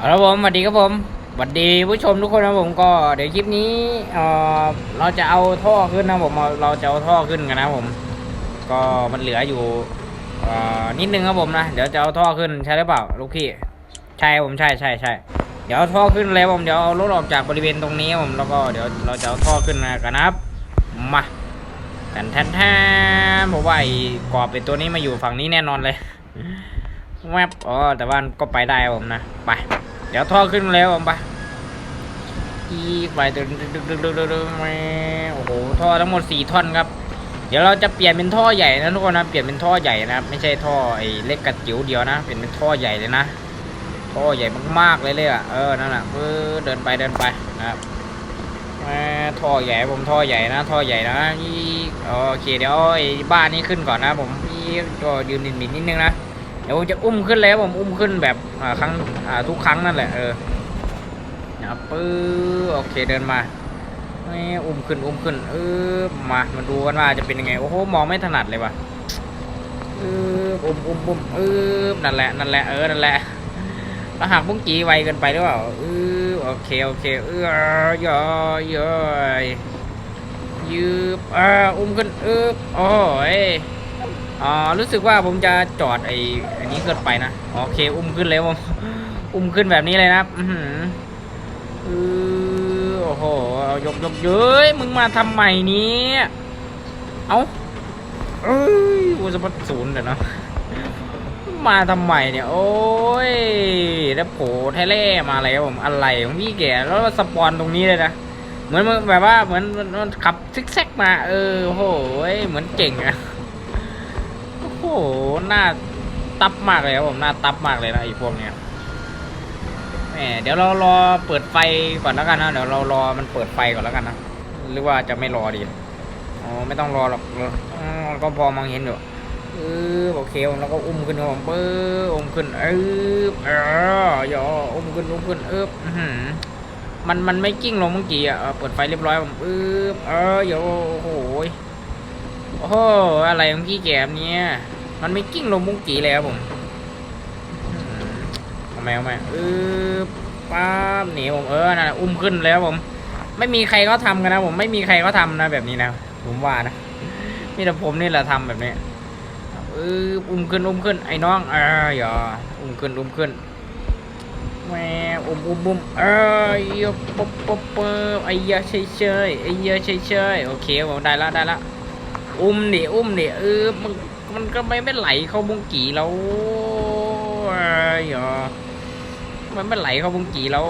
เอาละผมสวัสดีครับผมสวัสดีผู้ชมทุกคนนะผมก็เดี๋ยวคลิปนี้เออเราจะเอาท่อขึ้นนะผมเราจะเอาท่อขึ้นกันนะผม ก็มันเหลืออยู่เออนิดนึงครับผมนะเดี๋ยวจะเอาท่อขึ้นใช่หรือเปล่าลูกพี่ใช่ผมใช่ใช่ใช่เดี๋ยวเอาท่อขึ้นเลยผมเดี๋ยวเอารถออกจากบริเวณตรงนี้ผมแล้วก็เดี๋ยวเราจะเอาท่อขึ้นกันนะครับมาแทนแทนแทนผมว่าไอ้กรอบเป็นตัวนี้มาอยู่ฝั่งนี้แน่นอนเลยแวบอ๋อแต่ว่าก็ไปได้ผมนะไป เดี๋ยวท่อขึ้นแล้วผมไปอีกไปดึงดึงดึงดึงดึงดึงดึงแม่โอ้โหท่อทั้งหมดสี่ท่อนครับ เดี๋ยวเราจะเปลี่ยนเป็นท่อใหญ่นะทุกคนนะเปลี่ยนเป็นท่อใหญ่นะครับไม่ใช่ท่อไอ้เล็กกระจิ๋วเดียวนะเปลี่ยนเป็นท่อใหญ่เลยนะท่อใหญ่มากๆเลยเลยอะเออนั่นแหละเออเดินไปเดินไปนะครับท่อใหญ่ผมท่อใหญ่นะท่อใหญ่นะอีโอเคเดี๋ยวไอ้บ้านนี้ขึ้นก่อนนะผมอีก็ยืนนิดๆนิดนึงนะ ดี๋ยวผมจะอุ้มขึ้นแล้วผมอุ้มขึ้นแบบครั้งทุกครั้งนั่นแหละเออนะปื้อโอเคเดินมาอุ้มขึ้นอุ้มขึ้นเออมามาดูกันว่าจะเป็นยังไงโอ้โหมองไม่ถนัดเลยว่ะเอออุ้มอุ้มอุ้มเออนั่นแหละนั่นแหละเออนั่นแหละถ้าหากบุ้งจีไวเกินไปหรือเปล่าเออโอเคโอเคเออย่อย่อยยืบอ่าอุ้มขึ้นเออโอ้ย อ๋อรู้สึกว่าผมจะจอดไอ้อันนี้เกินไปนะโอเค อุ้มขึ้นเลยผมอุ้มขึ้นแบบนี้เลยนะอือหือโอ้โหเอายกยกเย้ยมึงมาทำไมเนี้เอาเอ้ยกูจะมาศูนย์เดี๋ยวนะมาทำไมเนี่ย โอ้ยแล้วโผล่ไทเล่มาอะไรครับผมอะไรของพี่แกแล้วมาสปอนตรงนี้เลยนะเหมือนมึงแบบว่าเหมือนมันขับซิกแซกมา เออโอ้โหเหมือนเก่งอะ หหน้าตับมากเลยครับผมหน้าตับมากเลยนะไอ้พวกเนี้ยแหมเดี๋ยวเรารอเปิดไฟก่อนแล้วกันนะเดี๋ยวเรารอมันเปิดไฟก่อนแล้วกันนะหรือว่าจะไม่รอดีอ๋อไม่ต้องรอหรอกก็พอมองเห็นอยู่เออโอเคแล้วก็อุ้มขึ้นผมเอออุ้มขึ้นเออเออย่ออุ้มขึ้นอุ้มขึ้นเอออื้อมันมันไม่กิ้งลงเมื่อกี้อะเปิดไฟเรียบร้อยผมเออเอออย่าโอ้โหโอ้โหอะไรของพี่แกมเนี่ย มันไม่กิ้งลงมุ้งกีเลยครับผมอืมทำไมทำไมเออป้าบหนีผมเออนั่นน่ะอุ้มขึ้นแล้วผม ไม่มีใครเขาทำกันนะผมไม่มีใครเขาทำนะแบบนี้นะผมว่านะมีแต่ผมนี่แหละทำแบบนี้เอออุ้มขึ้นอุ้มขึ้นไอ้น้องเอออย่าอุ้มขึ้นอุ้มขึ้นแหมอุ้มอุ้มอุ้มเออยกปุ๊บปุ๊บปุ๊บไอ้ยาเฉยเฉยไอ้ยาเฉยเฉยโอเคผมได้ละได้ละอุ้มดิอุ้มดิเออมัน มันก็ไม่ไม่ไหลเข้าบุงกีแล้วเอ้ยเหรอมันไม่ไหลเข้าบุงกีแล้ว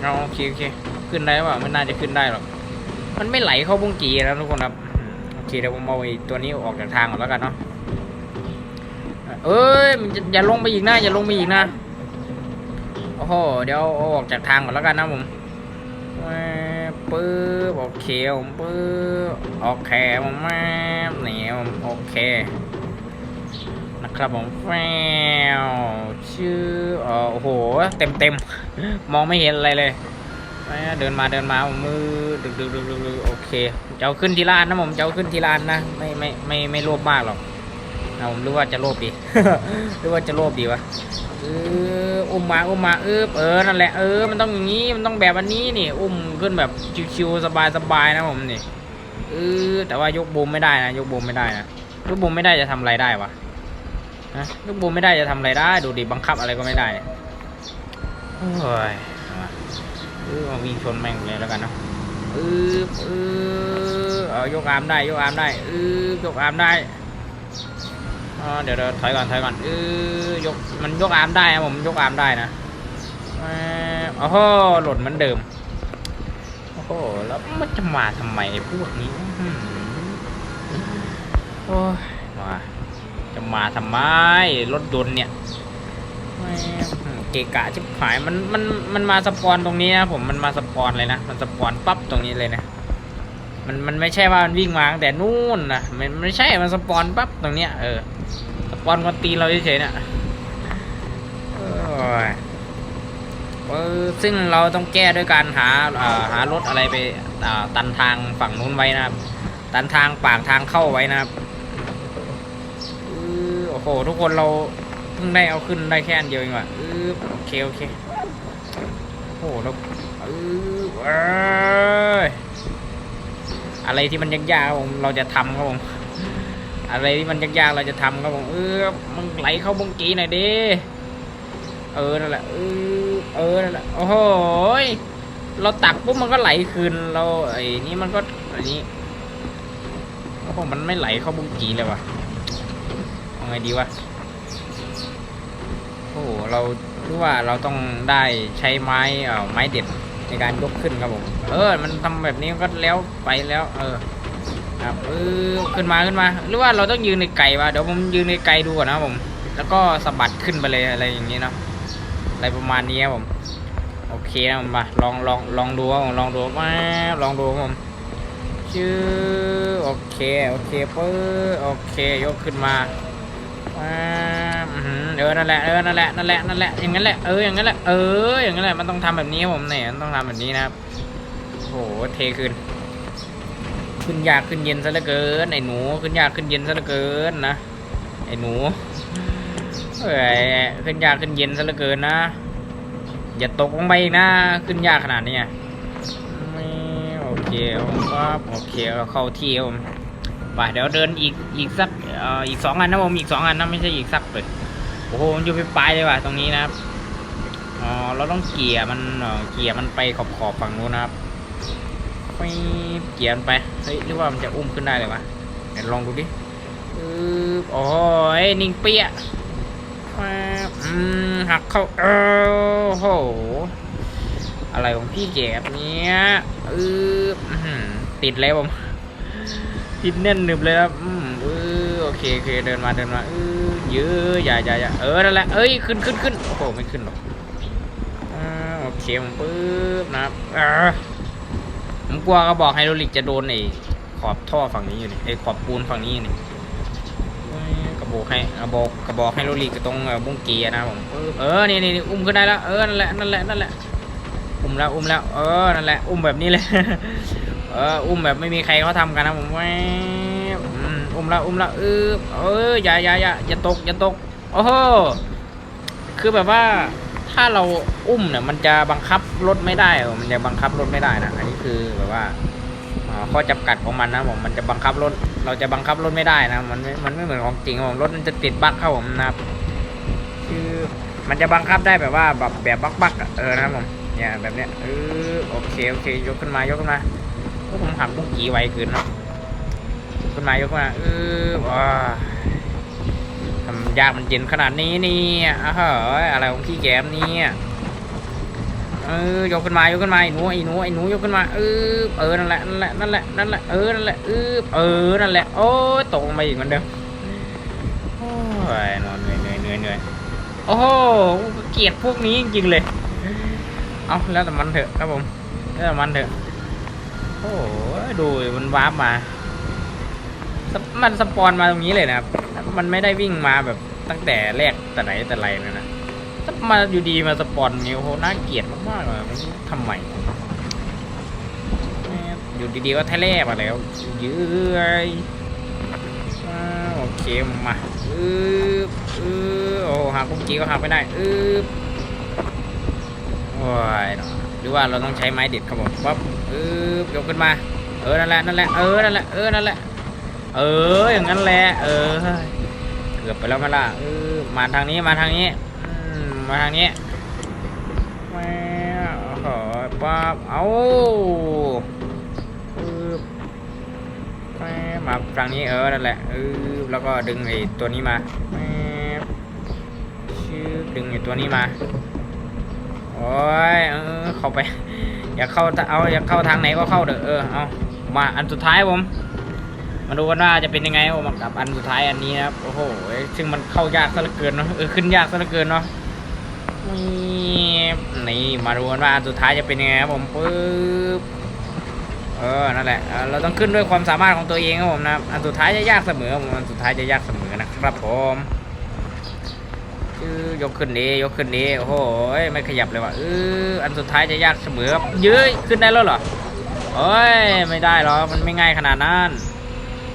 เอาโอเคโอเคขึ้นได้ป่ะไม่น่าจะขึ้นได้หรอกมันไม่ไหลเข้าบุงกีนะทุกคนครับโอเคเดี๋ยวผมเอาไอ้ตัวนี้ออกจากทางก่อนแล้วกันเนาะเอ้ยมันจะอย่าลงไปอีกนะอย่าลงไปอีกนะโอ้โหเดี๋ยวออกจากทางก่อนแล้วกันนะผมแม่ปื้อโอเคผมปื้อโอเคผมแม่เหนี่ผมโอเค ครับผมแฟวชื่อเออโอ้โห เต็มเต็มมองไม่เห็นอะไรเลย เดินมาเดินมามือดึกดึกดึกดึกโอเคจะเอาขึ้นที่ลานนะผมจะเอาขึ้นที่ลานนะ ไม่ไม่ไม่ไม่โลภมากหรอกนะผมรู้ว่าจะโลภดีรือว่าจะโลภดีวะเอออุ้มมาอุ้มมาเออเออนั่นแหละเออมันต้องอย่างนี้มันต้องแบบอันนี้นี่ อุ้มขึ้นแบบชิวๆสบายๆนะผมนี่เออแต่ว่ายกบูมไม่ได้นะยกบูมไม่ได้นะยกบูมไม่ได้จะทำอะไรได้วะ นะยกบูมไม่ได้จะทำอะไรได้ ดูดิบังคับอะไรก็ไม่ได้โอ้ยเอามาเออมาวิ่งชนแม่งเลยแล้วกันเนาะเออเออเอายกอาร์มได้ยกอาร์มได้เออยกอาร์มได้อ๋อเดี๋ยวเดี๋ยวถอยก่อนถอยก่อนเออยกมันยกอาร์มได้นะผมยกอาร์มได้นะแหมโอ้โหหล่นเหมือนเดิมโอ้โหแล้วมันจะมาทำไมไอ้พวกนี้อื้อหือโอ้ยมา จะมาทำไมรถยนต์เนี่ยเกะกะชิบหายมันมันมันมาสปอนตรงนี้นะผมมันมาสปอนเลยนะมันสปอนปั๊บตรงนี้เลยนะมันมันไม่ใช่ว่ามันวิ่งมาตั้งแต่นู่นนะมันไม่ใช่มันสปอนปั๊บตรงเนี้ยเออสปอนคนตีเราเฉยๆเนี่ยเออซึ่งเราต้องแก้ด้วยการหาหารถอะไรไปตันทางฝั่งนู้นไว้นะครับ ตันทางปากทางเข้าไว้นะครับ โอ้โห ทุกคนเราเพิ่งได้เอาขึ้นได้แค่อันเดียวเองว่ะเออโอเคโอเคหแล้วเออเอยอะไรที่มันยากๆครับผมเราจะทำครับผมอะไรที่มันยากๆเราจะทำครับผมเออมันไหลเข้าบงกีหน่อยดิเออนั่นแหละเออเออนั่นแหละโอ้โหเราตักปุ๊บมันก็ไหลคืนเราไอ้นี่มันก็ไอ้นี่โอ้โหมันไม่ไหลเข้าบุงกีเลยว่ะ ไงดีวะ โอ้โหเรารู้ว่าเราต้องได้ใช้ไม้เอ่อไม้เด็ดในการยกขึ้นครับผม เออ มันทำแบบนี้ก็แล้วไปแล้ว เออ ครับเออขึ้นมาขึ้นมา หรือว่าเราต้องยืนในไก่วะเดี๋ยวผมยืนในไก่ดูก่อนนะผม แล้วก็สะบัดขึ้นไปเลยอะไรอย่างนี้เนาะ อะไรประมาณนี้ครับผม โอเคนะผมมาลองลองลองดูครับผมลองดูมาลองดูครับผมชื่อโอเค โอเคปึ๊บโอเค ยกขึ้นมา เออ นั่นแหละ เออ นั่นแหละ นั่นแหละ นั่นแหละ อย่างนั้นแหละ เออ อย่างนั้นแหละ เออ อย่างนั้นแหละ มันต้องทำแบบนี้ครับผมเนี่ยมันต้องทำแบบนี้นะครับโอ้โห เทขึ้น ขึ้นยากขึ้นเย็นซะเหลือเกิน ไอ้หนู ขึ้นยากขึ้นเย็นซะเหลือเกินนะ ไอ้หนู เอ้ย ขึ้นยากขึ้นเย็นซะเหลือเกินนะ อย่าตกลงไปอีกนะ ขึ้นยากขนาดนี้โอเคครับโอเค เข้าที่ครับผม ไปเดี๋ยวเดินอีกอีกสักอีกสองอันนะผมอีกสองอันนะไม่ใช่อีกสักเลยโอ้โหมันอยู่ไปปลายเลยว่ะตรงนี้นะครับอ๋อเราต้องเกี่ยมันเกี่ยมันไปขอบขอบฝั่งนู้นนะครับไปเกี่ยมันไปเฮ้ยหรือว่ามันจะอุ้มขึ้นได้เลยวะเดี๋ยวลองดูดิอือโอ้ยนิ่งเปี้ยอืมหักเข้าเออโหอะไรของพี่แกบเนี้ยอือติดแล้วผม ติดแน่นหนึบเลยครับอืมเออโอเคโอเคเดินมาเดินมาเออเยอะอย่าอย่าอย่าเออนั่นแหละเอ้ยขึ้นขึ้นขึ้นโอ้โหไม่ขึ้นหรอกอ่าโอเคผมปึ๊บนะครับอ่าผมกลัวกระบอกไฮดรอลิกจะโดนไอ้ขอบท่อฝั่งนี้อยู่นี่ไอ้ขอบปูนฝั่งนี้อยู่นี่กระบอกให้กระบอกกระบอกให้โรลีกตรงบุ้งเกียร์นะผมปึ๊บเออนี่นี่นี่อุ้มขึ้นได้แล้วเออนั่นแหละนั่นแหละนั่นแหละอุ้มแล้วอุ้มแล้วเออนั่นแหละอุ้มแบบนี้เลย เอออุ้มแบบไม่มีใครเขาทำกันนะผมวบอืมอุ้มล้วอุ้มล้วเออเอออย่าอย่าอย่าอย่าตกอย่าตกโอ้โหคือแบบว่าถ้าเราอุ้มเนี่ยมันจะบังคับรถไม่ได้ มันจะบังคับรถไม่ได้นะอันนี้คือแบบว่าข้อจำกัดของมันนะผมมันจะบังคับรถ เราจะบังคับรถไม่ได้นะมันมันไม่เหมือนของจริงครับผมรถมันจะติดบั๊กเข้าผมนะครับคือมันจะบังคับได้แบบว่าแบบแบบบั๊กบั๊กเออนะครับผมเนี่ยแบบเนี้ยเออโอเคโอเค ยกขึ้นมายกขึ้นมา โอ้ผมหักบุ้งกี่ไวเกินเนาะยกขึ้นายกขึ้นมาเออว้าทำยากมันเย็นขนาดนี้นี่อ้าวเฮ้ยอะไรของพี่แกมเนี่ยเออยกขึ้นมายกขึ้นมาไอ้หนูไอ้หนูไอ้หนูยกขึ้นมาเออเออนั่นแหละนั่นแหละนั่นแหละนั่นแหละเออนั่นแหละเออเออนั่นแหละโอ้ตกลงมาอีกเหมือนเดิมโอ้ยนอนเหนื่อยเหนื่อยเหนื่อยเหนื่อยโอ้โหเกลียดพวกนี้จริงๆเลยเอาแล้วแต่มันเถอะครับผมแล้วแต่มันเถอะ โอ้โหดูมันวาร์ปมา มันสปอนมาตรงนี้เลยนะครับ มันไม่ได้วิ่งมาแบบตั้งแต่แรกแต่ไหนแต่ไรเลยนะมาอยู่ดีมาสปอนอย่างนี้โอ้โหน่าเกลียดมากๆเลยม่รู้ทำไมแม่งอยู่ดีๆก็แทะเลมาแล้วเยือยโอเคมาอืออือโอ้หักกุ๊กกี้ก็หักไม่ได้อือโอ้ยเนาะ หรือว่าเราต้องใช้ไม้เด็ดครับผมปั๊บเออยกขึ้นมา เออนั่นแหละนั่นแหละเออนั่นแหละเออนั่นแหละเอออย่างนั้นแหละเออเกือบไปแล้วไหมล่ะเออมาทางนี้มาทางนี้มาทางนี้แม่โอ้โหปั๊บเอาปึ๊บแม่มาฝั่งนี้เออนั่นแหละเออแล้วก็ดึงไอ้ตัวนี้มาแม่ชื่อดึงไอ้ตัวนี้มา โอ้ยเออเข้าไป อยากเข้าเอาอยากเข้าทางไหนก็เข้าเด้อเออเอามาอันสุดท้ายผมมาดูกันว่าจะเป็นยังไงผมกับอันสุดท้ายอันนี้นะครับโอ้โหซึ่งมันเข้ายากซะเหลือเกินเนาะเออขึ้นยากซะเหลือเกินเนาะนี่นี่มาดูกันว่าอันสุดท้ายจะเป็นยังไงครับผมปึ๊บเออนั่นแหละเราต้องขึ้นด้วยความสามารถของตัวเองครับผมนะอันสุดท้ายจะยากเสมอผมอันสุดท้ายจะยากเสมอนะครับผม เออยกขึ้นดียกขึ้นดีโอ้โหไม่ขยับเลยว่ะเอออันสุดท้ายจะยากเสมอครับเย้ยขึ้นได้แล้วเหรอโอ้ยไม่ได้หรอมันไม่ง่ายขนาดนั้น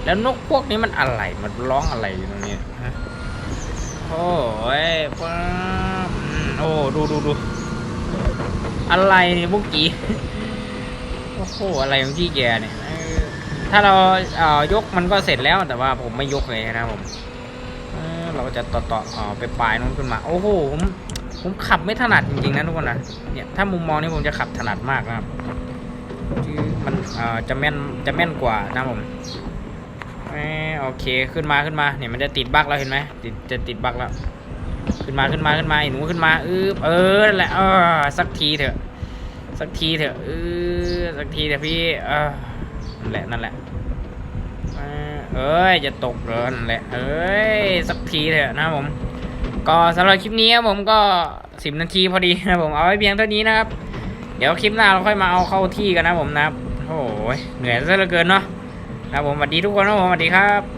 แล้วนกพวกนี้มันอะไรมันร้องอะไรอยู่ตรงนี้ฮะโอ้ยป๊าโอ้ดูดูดูอะไรเนี่ยพวกกี้โอ้โหอะไรของพี่แกเนี่ยถ้าเราเอ่อยกมันก็เสร็จแล้วแต่ว่าผมไม่ยกเลยนะผม เออเราจะต่อต่ออไปปลายนู้นขึ้นมา โอ้โหผมผมขับไม่ถนัดจริงๆนะทุกคนนะเนี่ยถ้ามุมมองนี้ผมจะขับถนัดมากนะครับคือมันจะแม่นจะแม่นกว่านะผมอโอเคขึ้นมาขึ้นมาเนี่ยมันจะติดบั๊กแล้วเห็นไหมติดจะติดบั๊กแล้ว ขึ้นมาขึ้นมาขึ้นมาไอ้หนูขึ้นมาเออเออนั่นแหละเออสักทีเถอะ สักทีเถอะเออสักทีเถอะพี่เออนั่นแหละนั่นแหละ เอ้ย จะตกเลยนั่นแหละ เอ้ย สักทีเถอะนะผม ก็สำหรับคลิปนี้ครับผมก็สิบนาทีพอดีนะผมเอาไว้เพียงเท่านี้นะครับ เดี๋ยวคลิปหน้าเราค่อยมาเอาเข้าที่กันนะผมนะครับ โอ้ยเหนื่อยซะเหลือเกินเนาะนะผมสวัสดีทุกคนนะผมสวัสดีครับ